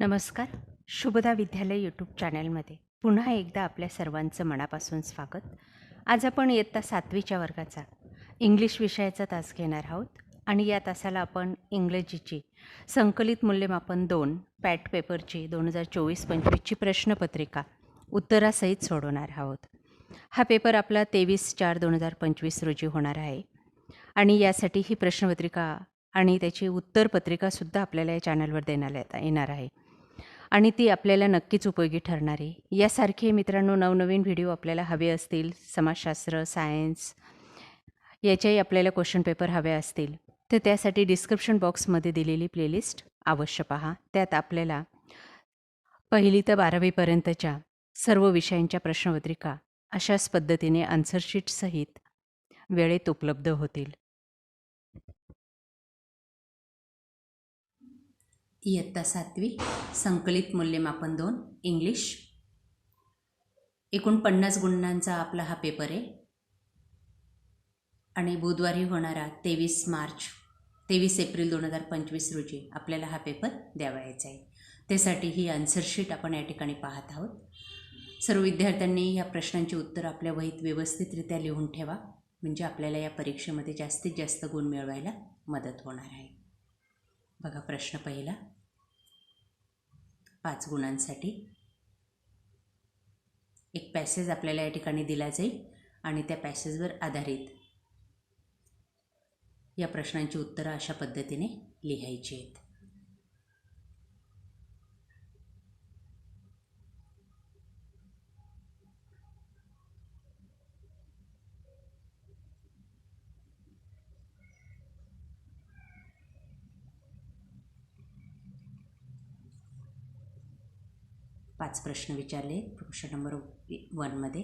नमस्कार. शुभदा विद्यालय यूट्यूब चॅनलमध्ये पुन्हा एकदा आपल्या सर्वांचं मनापासून स्वागत. आज आपण इयत्ता सातवीच्या वर्गाचा इंग्लिश विषयाचा तास घेणार आहोत आणि या तासाला आपण इंग्रजीची संकलित मूल्यमापन दोन पॅट पेपरची दोन हजार चोवीस पंचवीसची प्रश्नपत्रिका उत्तरासहित सोडवणार आहोत. हा पेपर आपला तेवीस चार दोन हजार पंचवीस रोजी होणार आहे. आणि यासाठी ही प्रश्नपत्रिका आणि त्याची उत्तरपत्रिकासुद्धा आपल्याला या चॅनलवर देण्यात येणार आहे. आणि ती आपल्याला नक्कीच उपयोगी ठरणार आहे. यासारखे मित्रांनो नवनवीन व्हिडिओ आपल्याला हवे असतील समाजशास्त्र सायन्स याच्याही आपल्याला क्वेश्चन पेपर हवे असतील तर त्यासाठी डिस्क्रिप्शन बॉक्समध्ये दिलेली प्लेलिस्ट अवश्य पहा. त्यात आपल्याला पहिली तर बारावीपर्यंतच्या सर्व विषयांच्या प्रश्नपत्रिका अशाच पद्धतीने आन्सरशीटसहित वेळेत उपलब्ध होतील. इयत्ता सातवी संकलित मूल्यमापन दोन इंग्लिश. एकूण पन्नास गुणांचा आपला हा पेपर आहे. आणि बुधवारी होणारा तेवीस मार्च तेवीस एप्रिल दोन हजार पंचवीस रोजी आपल्याला हा पेपर द्यावायचा आहे. त्यासाठी ही आन्सरशीट आपण या ठिकाणी पाहत आहोत. सर्व विद्यार्थ्यांनी या प्रश्नांची उत्तरं आपल्या वहीत व्यवस्थितरित्या लिहून ठेवा. म्हणजे आपल्याला या परीक्षेमध्ये जास्तीत जास्त गुण मिळवायला मदत होणार आहे. बघा प्रश्न पहिला. पाच गुणांसाठी एक पॅसेज आपल्याला या ठिकाणी दिला जाईल आणि त्या पॅसेजवर आधारित या प्रश्नांची उत्तरं अशा पद्धतीने लिहायची आहेत. पाच प्रश्न विचारले प्रश्न नंबर वनमध्ये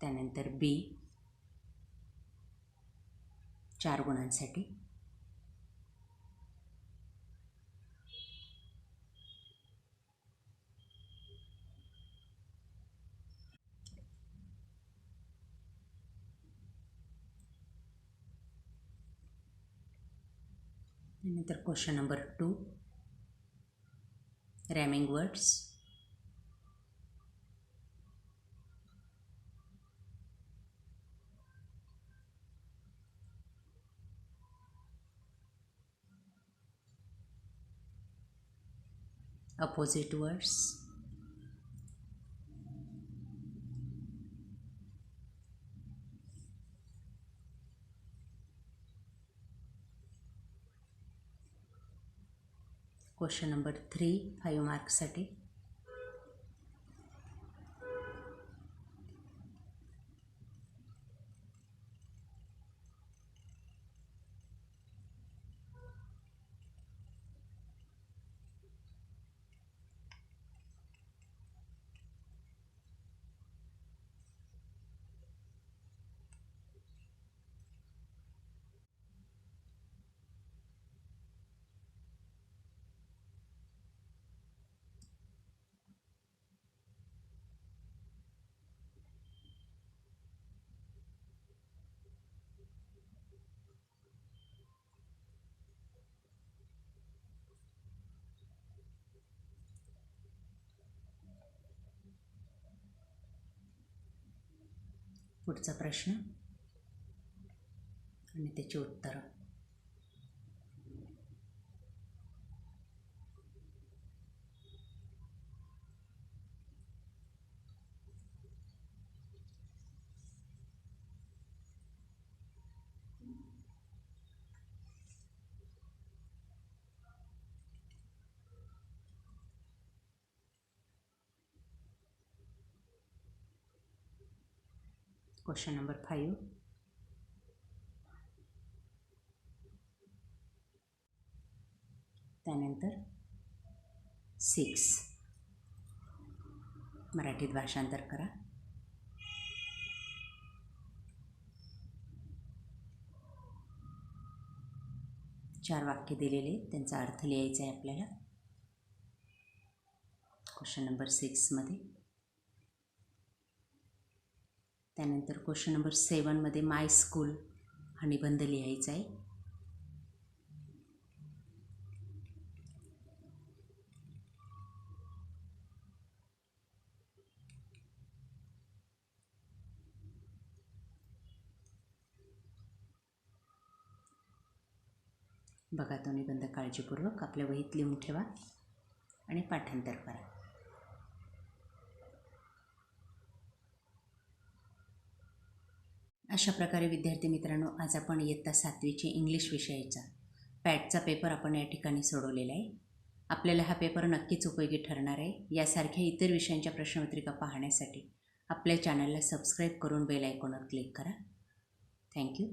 त्यानंतर बी चार गुणांसाठी. Another question number 2 rhyming words. Opposite words. Question number three five मार्क्ससाठी. पुढचा प्रश्न. आणि त्याची उत्तरं. क्वेश्चन नंबर फाईव्ह त्यानंतर सिक्स। मराठीत भाषांतर करा. चार वाक्य दिलेले त्यांचा अर्थ लिहायचा आहे आपल्याला. क्वेश्चन नंबर सिक्समध्ये. त्यानंतर क्वेश्चन नंबर सेवनमध्ये माय स्कूल हा निबंध लिहायचा आहे बघा तो निबंध काळजीपूर्वक आपल्या वहीत लिहून ठेवा आणि पाठांतर करा. अशा प्रकारे विद्यार्थी मित्रांनो आज आपण इयत्ता सातवीचे इंग्लिश विषयाचा पॅटचा पेपर आपण या ठिकाणी सोडवलेला आहे. आपल्याला हा पेपर नक्कीच उपयोगी ठरणार आहे. यासारख्या इतर विषयांच्या प्रश्नपत्रिका पाहण्यासाठी आपल्या चॅनलला सबस्क्राईब करून बेल आयकॉनवर क्लिक करा. थँक्यू